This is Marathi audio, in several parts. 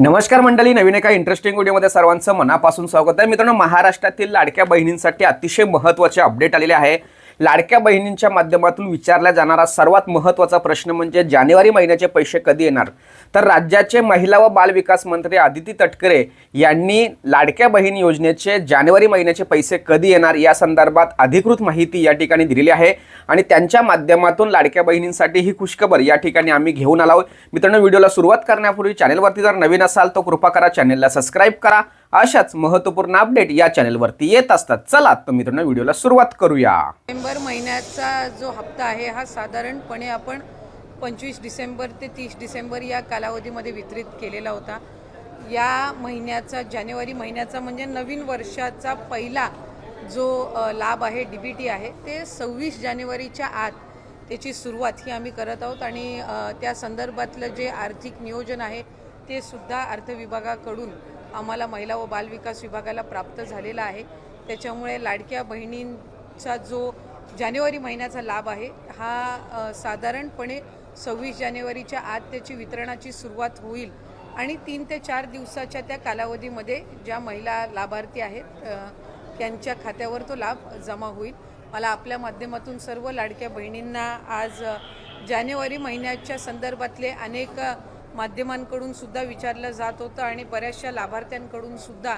नमस्कार मंडळी नवीन एका इंटरेस्टिंग व्हिडिओमध्ये सर्वांचं मनापासून स्वागत आहे. मित्रांनो महाराष्ट्रातील लाडक्या बहिणींसाठी अतिशय महत्त्वाचे अपडेट आलेले आहे. लाडक्या बहिणींच्या माध्यमातून विचारला जाणारा सर्वात महत्त्वाचा प्रश्न म्हणजे जानेवारी महिन्याचे पैसे कधी येणार? तर राज्याचे महिला व बाल विकास मंत्री आदिती तटकरे यांनी लाडक्या बहीण योजनेचे जानेवारी महिन्याचे पैसे कधी येणार या संदर्भात अधिकृत माहिती या ठिकाणी दिलेली आहे आणि त्यांच्या माध्यमातून लाडक्या बहिणींसाठी ही खुशखबर या ठिकाणी आम्ही घेऊन आलो मित्रांनो व्हिडिओला सुरुवात करण्यापूर्वी चॅनलवरती जर नवीन असाल तर कृपा करा चॅनलला सबस्क्राईब करा. अशाच महत्त्वपूर्ण अपडेट या चॅनलवरती येत असतात. चला तर मित्रांनो व्हिडिओला सुरुवात करूया. डिसेंबर महिन्याचा जो हप्ता आहे हा साधारणपणे आपण पंचवीस डिसेंबर ते तीस डिसेंबर या कालावधीमध्ये वितरित केलेला होता. या महिन्याचा जानेवारी महिन्याचा म्हणजे नवीन वर्षाचा पहिला जो लाभ आहे डी बी टी आहे ते सव्वीस जानेवारीच्या आत त्याची सुरुवात ही आम्ही करत आहोत. आणि त्या संदर्भातलं जे आर्थिक नियोजन आहे ते सुद्धा अर्थविभागाकडून आम्हाला महिला व बालविकास विभागाला प्राप्त झालेला आहे. त्याच्यामुळे लाडक्या बहिणींचा जो जानेवारी महिन्याचा लाभ आहे हा साधारणपणे सव्वीस जानेवारीच्या आत त्याची वितरणाची सुरुवात होईल. आणि तीन ते चार दिवसाच्या त्या कालावधीमध्ये ज्या महिला लाभार्थी आहेत त्यांच्या खात्यावर तो लाभ जमा होईल. मला आपल्या माध्यमातून सर्व लाडक्या बहिणींना आज जानेवारी महिन्याच्या संदर्भातले अनेक माध्यमांकडून सुद्धा विचारलं जात होतं आणि बऱ्याचशा लाभार्थ्यांकडून सुद्धा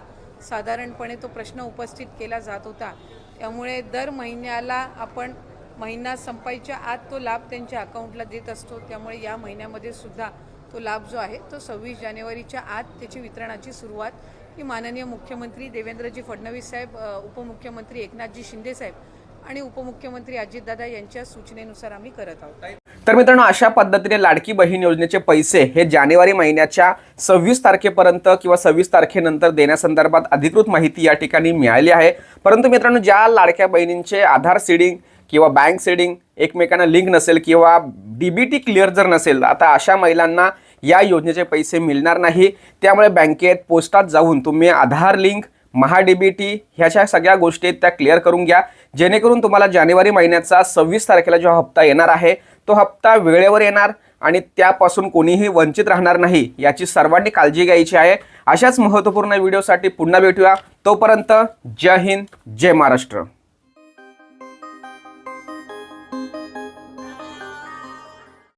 साधारणपणे तो प्रश्न उपस्थित केला जात होता. त्यामुळे दर महिन्याला आपण महिना संपायच्या आत तो लाभ त्यांच्या अकाउंटला देत असतो. त्यामुळे या महिन्यामध्ये सुद्धा तो लाभ जो आहे तो सव्वीस जानेवारीच्या आत त्याची वितरणाची सुरुवात ही माननीय मुख्यमंत्री देवेंद्रजी फडणवीस साहेब उपमुख्यमंत्री एकनाथजी शिंदे साहेब आणि उपमुख्यमंत्री अजितदादा यांच्या सूचनेनुसार आम्ही करत आहोत. तर मित्रांनो अशा पद्धतीने लाडकी बहीण योजनेचे पैसे हे जानेवारी महिन्याच्या सव्वीस तारखेपर्यंत किंवा सव्वीस तारखेनंतर देण्यासंदर्भात अधिकृत माहिती या ठिकाणी मिळाली आहे. परंतु मित्रांनो ज्या लाडक्या बहिणींचे आधार सीडिंग किंवा बँक सीडिंग एकमेकांना लिंक नसेल किंवा डी बी टी क्लिअर जर नसेल आता अशा महिलांना या योजनेचे पैसे मिळणार नाही. त्यामुळे बँकेत पोस्टात जाऊन तुम्ही Aadhaar link Maha D B T ह्याच्या सगळ्या गोष्टी त्या क्लिअर करून घ्या. जेणेकरून तुम्हाला जानेवारी महिन्याचा सव्वीस तारखेला जो हप्ता येणार आहे तो हप्ता वेळेवर येणार आणि त्यापासून कोणीही वंचित राहणार नाही याची सर्वांनी काळजी घ्यायची आहे. अशाच महत्त्वपूर्ण व्हिडिओसाठी पुन्हा भेटूया. तोपर्यंत जय हिंद जय महाराष्ट्र.